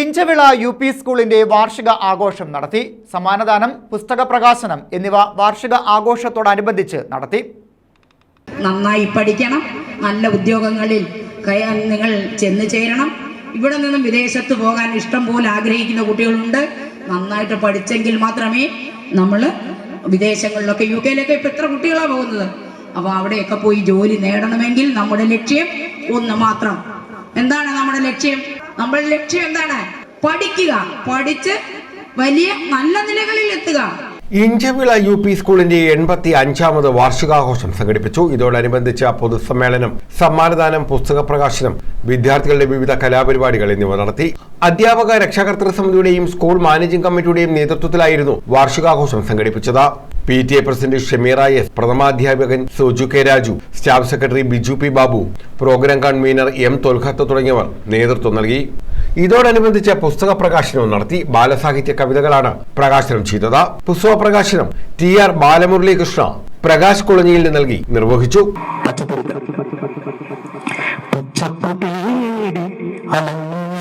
Inchavila U P സ്കൂളിന്റെ വാർഷിക ആഘോഷം നടത്തി സമ്മാനദാനം പുസ്തക പ്രകാശനം എന്നിവ വാർഷിക ആഘോഷത്തോടനുബന്ധിച്ച് നടത്തി. നന്നായി പഠിക്കണം നല്ല ഉദ്യോഗങ്ങളിൽ നിങ്ങൾ ചെന്ന് ചേരണം. ഇവിടെ നിന്നും വിദേശത്ത് പോകാൻ ഇഷ്ടം പോലെ ആഗ്രഹിക്കുന്ന കുട്ടികളുണ്ട്. നന്നായിട്ട് പഠിച്ചെങ്കിൽ മാത്രമേ നമ്മൾ വിദേശങ്ങളിലൊക്കെ യു കെയിലൊക്കെ ഇപ്പം എത്ര കുട്ടികളാണ് പോകുന്നത്? അപ്പോൾ അവിടെയൊക്കെ പോയി ജോലി നേടണമെങ്കിൽ നമ്മുടെ ലക്ഷ്യം ഒന്ന് മാത്രം. എന്താണ്? നമ്മുടെ ലക്ഷ്യം. നമ്മുടെ ലക്ഷ്യം എന്താണ്? പഠിക്കുക. പഠിച്ച് വലിയ നല്ല നിലകളിൽ എത്തുക. ഇഞ്ചവിള യു പി സ്കൂളിന്റെ എൺപത്തി അഞ്ചാമത് വാർഷികാഘോഷം സംഘടിപ്പിച്ചു. ഇതോടനുബന്ധിച്ച പൊതുസമ്മേളനം സമ്മാനദാനം പുസ്തക പ്രകാശനം വിദ്യാർത്ഥികളുടെ വിവിധ കലാപരിപാടികൾ എന്നിവ നടത്തി. അധ്യാപക രക്ഷാകർത്തൃ സമിതിയുടെയും സ്കൂൾ മാനേജിംഗ് കമ്മിറ്റിയുടെയും നേതൃത്വത്തിലായിരുന്നു വാർഷികാഘോഷം സംഘടിപ്പിച്ചത്. P T A president Shameera S പ്രഥമാധ്യാപകൻ Suju K Raju staff secretary Biju P Babu programme convener M Tholkhath തുടങ്ങിയവർ നേതൃത്വം നൽകി. ഇതോടനുബന്ധിച്ച് പുസ്തക പ്രകാശനവും നടത്തി ബാലസാഹിത്യ കവിതകളാണ് പ്രകാശനം ചെയ്തത്. പുസ്തക പ്രകാശനം ടി ആർ ബാലമുരളീകൃഷ്ണ പ്രകാശ് കുളഞ്ഞിയിൽ നൽകി നിർവഹിച്ചു. പച്ചക്കുട്ടിയുടെ